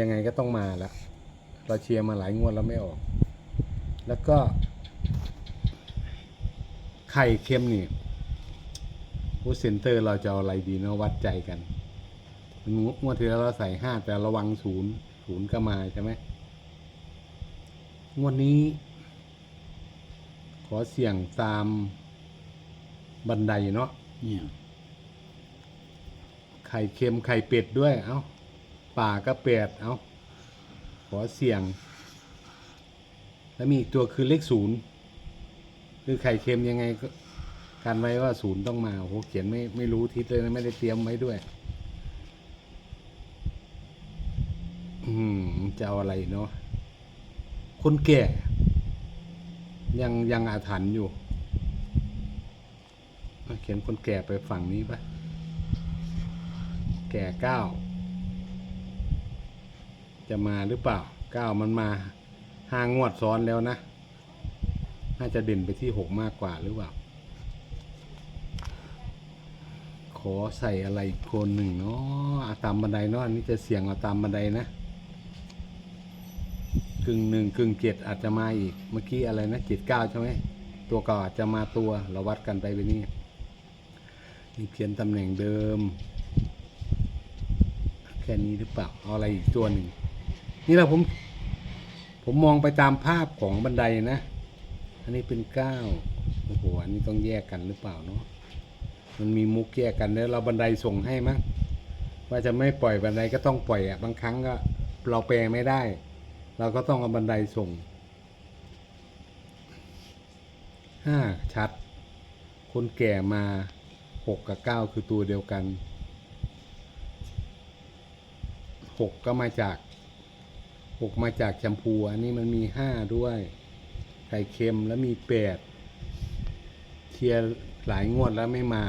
ยังไงก็ต้องมาแล้วเราเชียร์มาหลายงวดแล้วไม่ออก แล้วก็ ไข่เค็มนี่ผู้เซนเตอร์เราจะเอาอะไรดีเนาะวัดใจกันงวงวดที่แล้วเราใส่ห้าแต่ระวังศูนย์ศูนย์ก็มาใช่ไหมงวดนี้ ขอเสี่ยงตามบันไดเนาะเนี่ยไข่เค็มไข่เป็ดด้วย เอา้า ป่าก็เป็ดเอาขอเสี่ยง แล้วมีอีกตัวคือเลขศูนย์คือไข่เค็มยังไงก็การไว้ว่าศูนย์ต้องมาโอ้โหเขียนไม่ไม่รู้ทิศเลยนะไม่ได้เตรียมไว้ด้วย อืมจะเอาอะไรเนาะคนแก่ ยังยังอาถรรพ์อยู่เขียนคนแก่ไปฝั่งนี้ปะแก่เก้า จะมาหรือเปล่าเก้ามันมาห้างวดซ้อนแล้วนะ น่าจะเด่นไปที่หกมากกว่าหรือเปล่า ขอใส่อะไรอีกคนหนึ่งเนาะเอาตามบันไดเนาะอันนี้จะเสี่ยงเอาตามบันไดนะกึ่งหนึ่งกึ่งเจ็ดอาจจะมาอีก เมื่อกี้อะไรนะเจ็ดเก้าใช่ไหมตัวเก่าอาจจะมาตัวเราวัดกันไปไปนี่นี่เพียนตำแหน่งเดิม แค่นี้หรือเปล่า เอาอะไรอีกตัวหนึ่ง นี่แหละผม ผมมองไปตามภาพของบันไดนะ อันนี้เป็นเก้าโอ้โหอันนี้ต้องแยกกันหรือเปล่าเนาะมันมีมุกแยกกันแล้วเราบันไดส่งให้มั้งว่าจะไม่ปล่อยบันไดก็ต้องปล่อยอะบางครั้งก็เราแปลไม่ได้ เราก็ต้องเอาบันไดส่งห้าชัด คนแก่มาหกกับเก้าคือตัวเดียวกันหกก็มาจาก หกมาจากแชมพูอันนี้มันมีห้าด้วยไข่เค็มแล้วมีแปดเทียร์หลายงวดแล้วไม่มา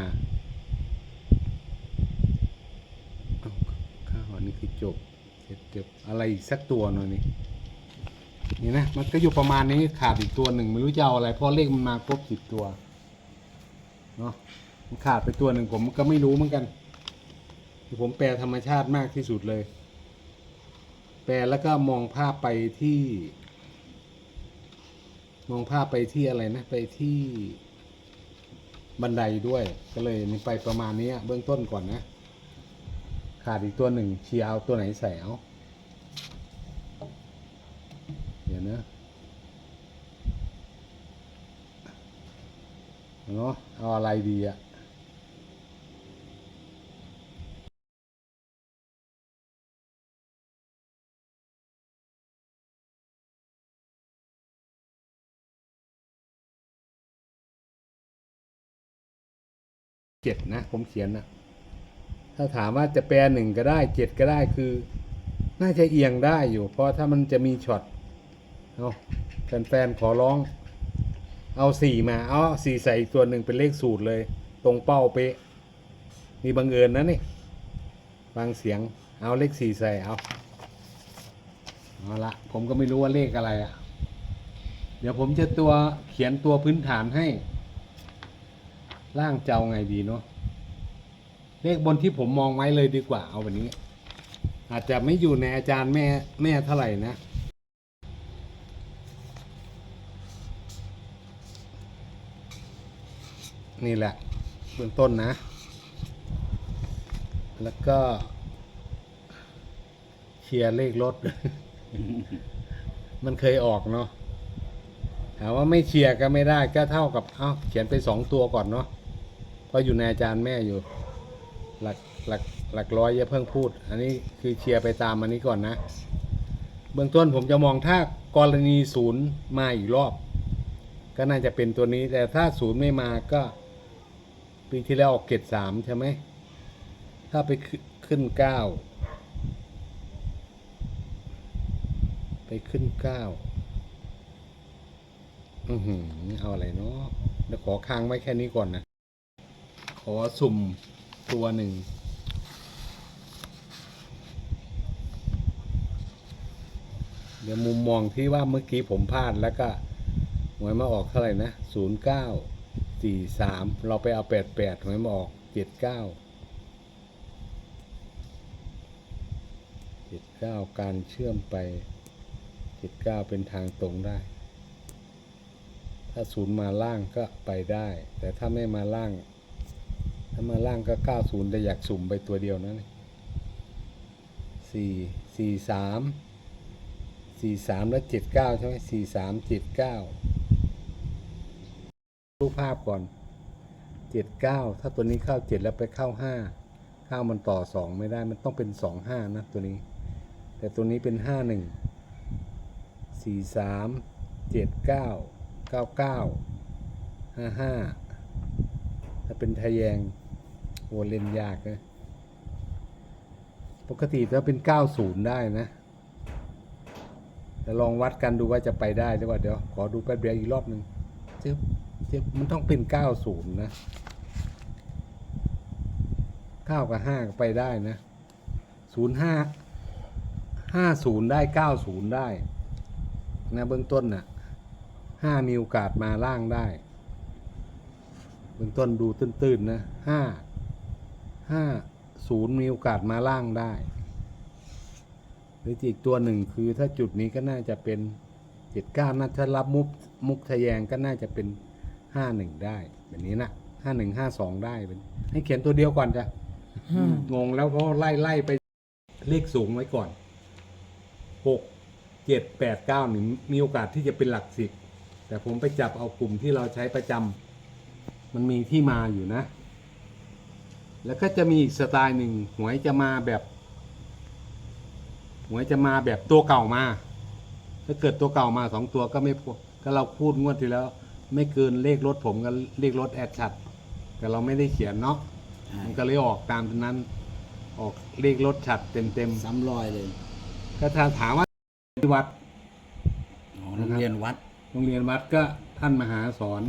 ข้าวอันนี้คือจบเจ็บเจ็บอะไรอีกสักตัวหน่อยนี่นี่นะมันก็อยู่ประมาณนี้ขาดอีกตัวหนึ่งไม่รู้จะเอาอะไรเพราะเลขมันมาครบสิบตัวเนาะมันขาดไปตัวหนึ่งผมก็ไม่รู้เหมือนกันผมแปลธรรมชาติมากที่สุดเลย แปลแล้วก็มองภาพไปที่ มองภาพไปที่อะไรนะ ไปที่บันไดด้วย ก็เลยไปประมาณนี้เบื้องต้นก่อนนะ ขาดอีกตัวหนึ่งเชียร์เอาตัวไหนใส่เอาเดี๋ยวนะเนาะเอาอะไรดีอะ เจ็ดนะ ผมเขียนนะ ถ้าถามว่าจะแปลหนึ่งก็ได้เจ็ดก็ได้คือ น่าจะเอียงได้อยู่ เพราะถ้ามันจะมีช็อตเอาแฟนๆขอร้อง เอาสี่มา เอาสี่ใส่ตัวหนึ่งเป็นเลขสูตรเลย ตรงเป้าเป๊ะนี่บังเอิญนะนี่บางเสียงเอาเลขสี่ใส่เอาเอาละผมก็ไม่รู้ว่าเลขอะไรอะ่ะ เดี๋ยวผมจะตัวเขียนตัวพื้นฐานให้ ร่างจะเอาไงดีเนาะเลขบนที่ผมมองไว้เลยดีกว่าเอาวันนี้ อาจจะไม่อยู่ในอาจารย์แม่แม่เท่าไหร่นะนี่แหละเบื้องต้นนะ แล้วก็เชียร์เลขรถ มันเคยออกเนาะถามว่าไม่เชียร์ก็ไม่ได้ก็เท่ากับ เอ้า เขียนไปสองตัวก่อนเนาะ เราอยู่ในอาจารย์แม่อยู่ หลักหลักหลักร้อยอย่าเพิ่งพูด อันนี้คือเชียร์ไปตามอันนี้ก่อนนะ เบื้องต้นผมจะมองถ้ากรณีศูนย์มาอีกรอบ ก็น่าจะเป็นตัวนี้ แต่ถ้าศูนย์ไม่มาก็ ปีที่แล้วออกเกตสามใช่ไหม ถ้าไปขึ้นขึ้นเก้าไปขึ้นเก้าอือหือเอาอะไรเนาะเดี๋ยวขอค้างไว้แค่นี้ก่อนนะ ขอสุ่มตัวหนึ่ง เดี๋ยวมุมมองที่ว่าเมื่อกี้ผมพลาดแล้วก็หวยมาออกเท่าไหร่นะศูนย์เก้าสี่สามเราไปเอาแปดแปดหวยมาออกเจ็ดเก้าเจ็ดเก้าการเชื่อมไปเจ็ดเก้าเป็นทางตรงได้ ถ้าศูนย์มาล่างก็ไปได้ แต่ถ้าไม่มาล่าง มาล่างก็เก้าศูนย์แต่อยากสุ่มไปตัวเดียวนะนี่สี่สี่สามสี่สามแล้วเจ็ดเก้าใช่ไหมสี่สามเจ็ดเก้ารูปภาพก่อนเจ็ดเก้าถ้าตัวนี้เข้าเจ็ดแล้วไปเข้าห้าเข้ามันต่อสองไม่ได้มันต้องเป็นสองห้านะตัวนี้ แต่ตัวนี้เป็นห้าหนึ่งสี่สามเจ็ดเก้าเก้าเก้าห้าห้าถ้าเป็นทะแยง โหเล่นยากนะปกติถ้าเป็นเก้าศูนย์ได้นะแต่ลองวัดกันดูว่าจะไปได้หรือเปล่าเดี๋ยวขอดูแป๊บเดียวอีกรอบหนึ่งเจ็บเจ็บมันต้องเป็นเก้าศูนย์นะเก้ากับห้าก็ไปได้นะศูนย์ห้าห้าศูนย์ได้เก้าศูนย์ได้นะเบื้องต้นน่ะห้ามีโอกาสมาล่างได้ เบื้องต้นดูตื้นๆนะห้า ห้าศูนย์มีโอกาสมาล่างได้หรืออีกตัวหนึ่งคือถ้าจุดนี้ก็น่าจะเป็นเจ็ดเก้านะถ้ารับมุกมุกทะแยงก็น่าจะเป็นห้าหนึ่งได้ แบบนี้นะห้าหนึ่งห้าสองได้เป็นให้เขียนตัวเดียวก่อนจ้ะงงแล้วก็ไล่ไล่ไปเลขสูงไว้ก่อนหกเจ็ดแปดเก้านี่มีโอกาสที่จะเป็นหลักสิบแต่ผมไปจับเอากลุ่มที่เราใช้ประจำมันมีที่มาอยู่นะ แล้วก็จะมีอีกสไตล์หนึ่งหวยจะมาแบบ หวยจะมาแบบตัวเก่ามา ถ้าเกิดตัวเก่ามาสองตัวก็ไม่พอก็เราพูดงวดที่แล้ว ไม่เกินเลขรถผมกับเลขรถแอดชัด แต่เราไม่ได้เขียนเนาะมันก็เลยออกตามนั้น ออกเลขรถฉัดเต็มเต็มซ้ำรอยเลยๆก็ถ้าถามว่าที่วัดอ๋อโรงเรียนวัด โรงเรียนวัดก็ท่านมหาสอน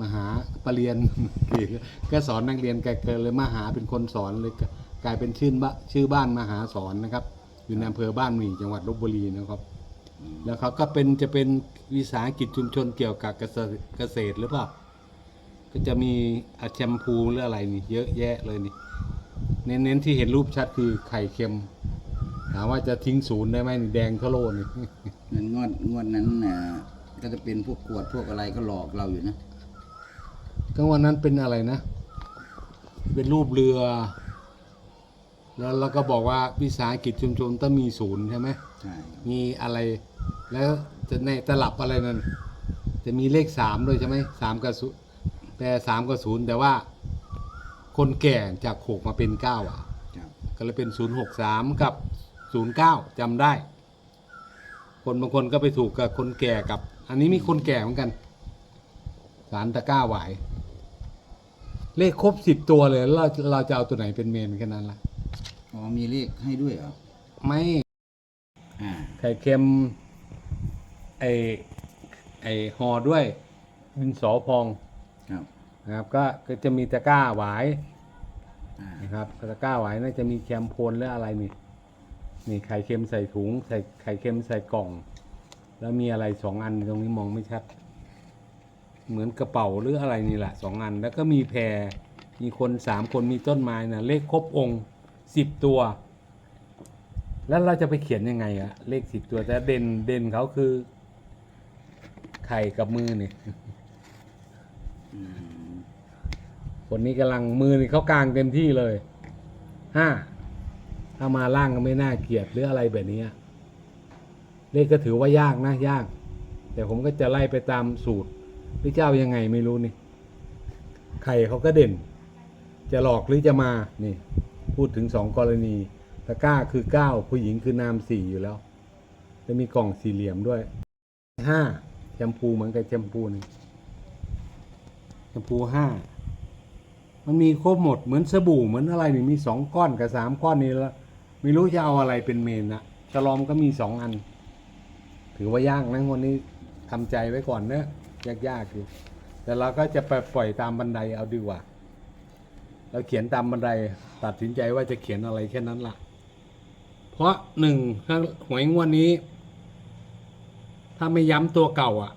มหาปรริญญาก็สอนนักเรียนแกเกินเลยมหาเป็นคนสอนเลยกลายเป็นชื่อบ้านชื่อบ้านมหาสอนนะครับ อยู่ในอำเภอบ้านหมี่จังหวัดลบบุรีนะครับ แล้วเขาก็เป็นจะเป็นวิสาหกิจชุมชนเกี่ยวกับเกษตรหรือเปล่าก็จะมีอาแชมพูหรืออะไรนี่ เยอะแยะเลยนี่เน้นๆที่เห็นรูปชัดคือไข่เค็มถามว่าจะทิ้งศูนย์ได้ไหมนี่แดงเทะโลนี่เงินงวดงวดนั้นน่ะก็จะเป็นพวกกวดพวกอะไรก็หลอกเราอยู่นะ ก็วันนั้นเป็นอะไรนะ เป็นรูปเรือ แล้วเราก็บอกว่าวิสาหกิจชุมชนต้องมีศูนย์ใช่ไหมใช่มีอะไร แล้วจะในตลับอะไรนั่นจะมีเลขสามด้วยใช่ไหมสามกับศูนย์แต่สามกับศูนย์แต่ว่า คนแก่จากหกมาเป็นเก้าอะ ครับก็เลยเป็นศูนย์หกสามกับศูนย์เก้าจำได้ คนบางคนก็ไปถูกกับคนแก่กับ อันนี้มีคนแก่เหมือนกัน สารตะกร้าหวาย เลขครบสิบตัวเลยแล้วเราเราจะเอาตัวไหนเป็นเมนแค่นั้นละอ๋อมีเลขให้ด้วยเหรอไม่อ่าไข่เค็มไอไอห่อด้วย ดินสอพองครับนะครับ ก็ก็จะมีตะกร้าหวายอ่านะครับตะกร้าหวายน่าจะมีแคมโพนหรืออะไรนี่นี่ไข่เค็มใส่ถุง ใส่ไข่เค็มใส่กล่อง แล้วมีอะไรสองอันตรงนี้มองไม่ชัด เหมือนกระเป๋าหรืออะไรนี่แหละสองอัน แล้วก็มีแพรมีคนสามคนมีต้นไม้นะเลขครบองค์สิบตัว แล้วเราจะไปเขียนยังไงอะเลขสิบตัวแต่เด่นเด่นเขาคือ ไข่กับมือนี่อืมคนนี้กำลังมือนี่เขากลางเต็มที่เลยห้าถ้ามาล่างก็ไม่น่าเกลียดหรืออะไรแบบนี้อะเลขก็ถือว่ายากนะยาก แต่ผมก็จะไล่ไปตามสูตร หรือเจ้ายังไงไม่รู้นี่ไข่เขาก็เด่น จะหลอกหรือจะมานี่ พูดถึงสองกรณีตะก้าคือเก้าผู้หญิงคือนามสี่อยู่แล้ว จะมีกล่องสี่เหลี่ยมด้วยห้าแชมพูเหมือนกับแชมพูนี่แชมพูห้ามันมีครบหมดเหมือนสบู่เหมือนอะไรนี่มีสองก้อนกับสามก้อนนี่แล้วไม่รู้จะเอาอะไรเป็นเมนนะฉลอมก็มีสองอัน ถือว่ายากนะวันนี้ทำใจไว้ก่อนเนอะ ยากๆอยู่แต่เราก็จะไปปล่อยตามบันไดเอาดีกว่า เราเขียนตามบันไดตัดสินใจว่าจะเขียนอะไรแค่นั้นละ่ะ เพราะหนึ่งถ้าหวยงวดนี้ ถ้าไม่ย้ำตัวเก่าอะ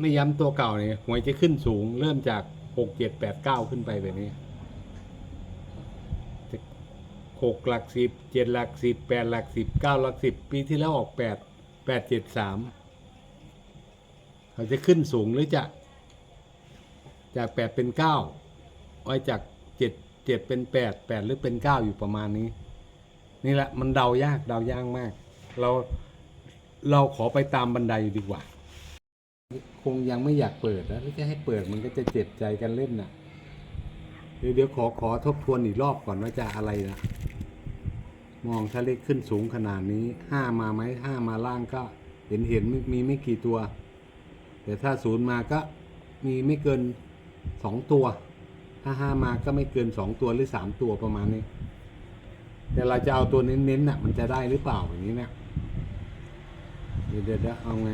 ไม่ย้ำตัวเก่าเนี่ยหวยจะขึ้นสูง เริ่มจากหกเจ็ดแปดเก้าขึ้นไปแบบนี้หกหลักสิบเจ็ดหลักสิบแปดหลักสิบเก้าหลักสิบปีที่แล้วออกแปดแปดเจ็ดสาม เขาจะขึ้นสูงหรือจะ จากแปดเป็นเก้าไว้จากเจ็ดเจ็ดเป็นแปดแปดหรือเป็นเก้าอยู่ประมาณนี้ นี่แหละมันเดายากเดายากมาก เราเราขอไปตามบันไดดีกว่า คงยังไม่อยากเปิดแล้วถ้าจะให้เปิดมันก็จะเจ็บใจกันเล่นน่ะเดี๋ยวเดี๋ยวขอขอทบทวนอีกรอบก่อนว่าจะอะไรนะมองถ้าเลขขึ้นสูงขนาดนี้ห้ามาไหมห้ามาล่างก็ เห็นเห็นมีไม่กี่ตัว แต่ถ้าศูนย์มาก็มีไม่เกินสองตัว ถ้าห้ามาก็ไม่เกินสองตัวหรือสามตัวประมาณนี้ แต่เราจะเอาตัวเน้นๆน่ะ มันจะได้หรือเปล่าอย่างนี้เนะเดี๋ยเดี๋ยวเดี๋ยวเอาไง